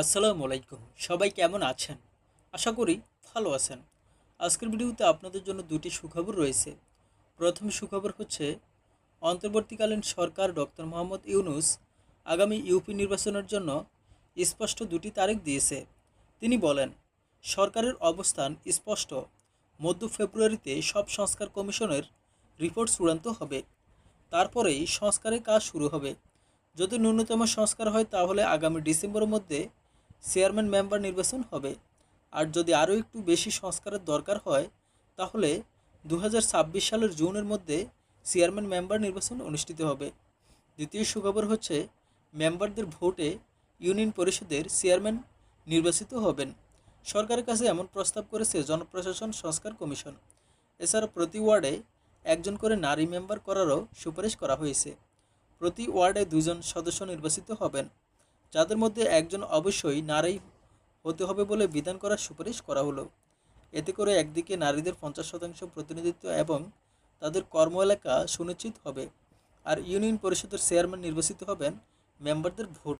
আসসালামু আলাইকুম। সবাই কেমন আছেন? আশা করি ভালো আছেন। আজকের ভিডিওতে আপনাদের জন্য দুটি সুখবর রয়েছে। প্রথম সুখবর হচ্ছে, অন্তর্বর্তীকালীন সরকার ডক্টর মোহাম্মদ ইউনুস আগামী ইউপি নির্বাচনের জন্য স্পষ্ট দুটি তারিখ দিয়েছে। তিনি বলেন, সরকারের অবস্থান স্পষ্ট। মধ্য ফেব্রুয়ারিতে সব সংস্কার কমিশনের রিপোর্ট চূড়ান্ত হবে। তারপরেই সংস্কারের কাজ শুরু হবে। যদি ন্যূনতম সংস্কার হয় তাহলে আগামী ডিসেম্বরের মধ্যে চেয়ারম্যান মেম্বার নির্বাচন হবে। আর যদি আরও একটু বেশি সংস্কারের দরকার হয়, তাহলে দু হাজার ছাব্বিশ সালের জুনের মধ্যে চেয়ারম্যান মেম্বার নির্বাচন অনুষ্ঠিত হবে। দ্বিতীয় সুখবর হচ্ছে, মেম্বারদের ভোটে ইউনিয়ন পরিষদের চেয়ারম্যান নির্বাচিত হবেন। সরকারের কাছে এমন প্রস্তাব করেছে জনপ্রশাসন সংস্কার কমিশন। এছাড়া প্রতি ওয়ার্ডে একজন করে নারী মেম্বার করারও সুপারিশ করা হয়েছে। প্রতি ওয়ার্ডে দুজন সদস্য নির্বাচিত হবেন। যাদের মধ্যে একজন অবশ্যই নারী হতে হবে বলে বিধান করার সুপারিশ করা হলো। এতে করে একদিকে নারীদের পঞ্চাশ শতাংশ প্রতিনিধিত্ব এবং তাদের কর্ম এলাকা সুনিশ্চিত হবে। আর ইউনিয়ন পরিষদের চেয়ারম্যান নির্বাচিত হবেন, মেম্বারদের ভোট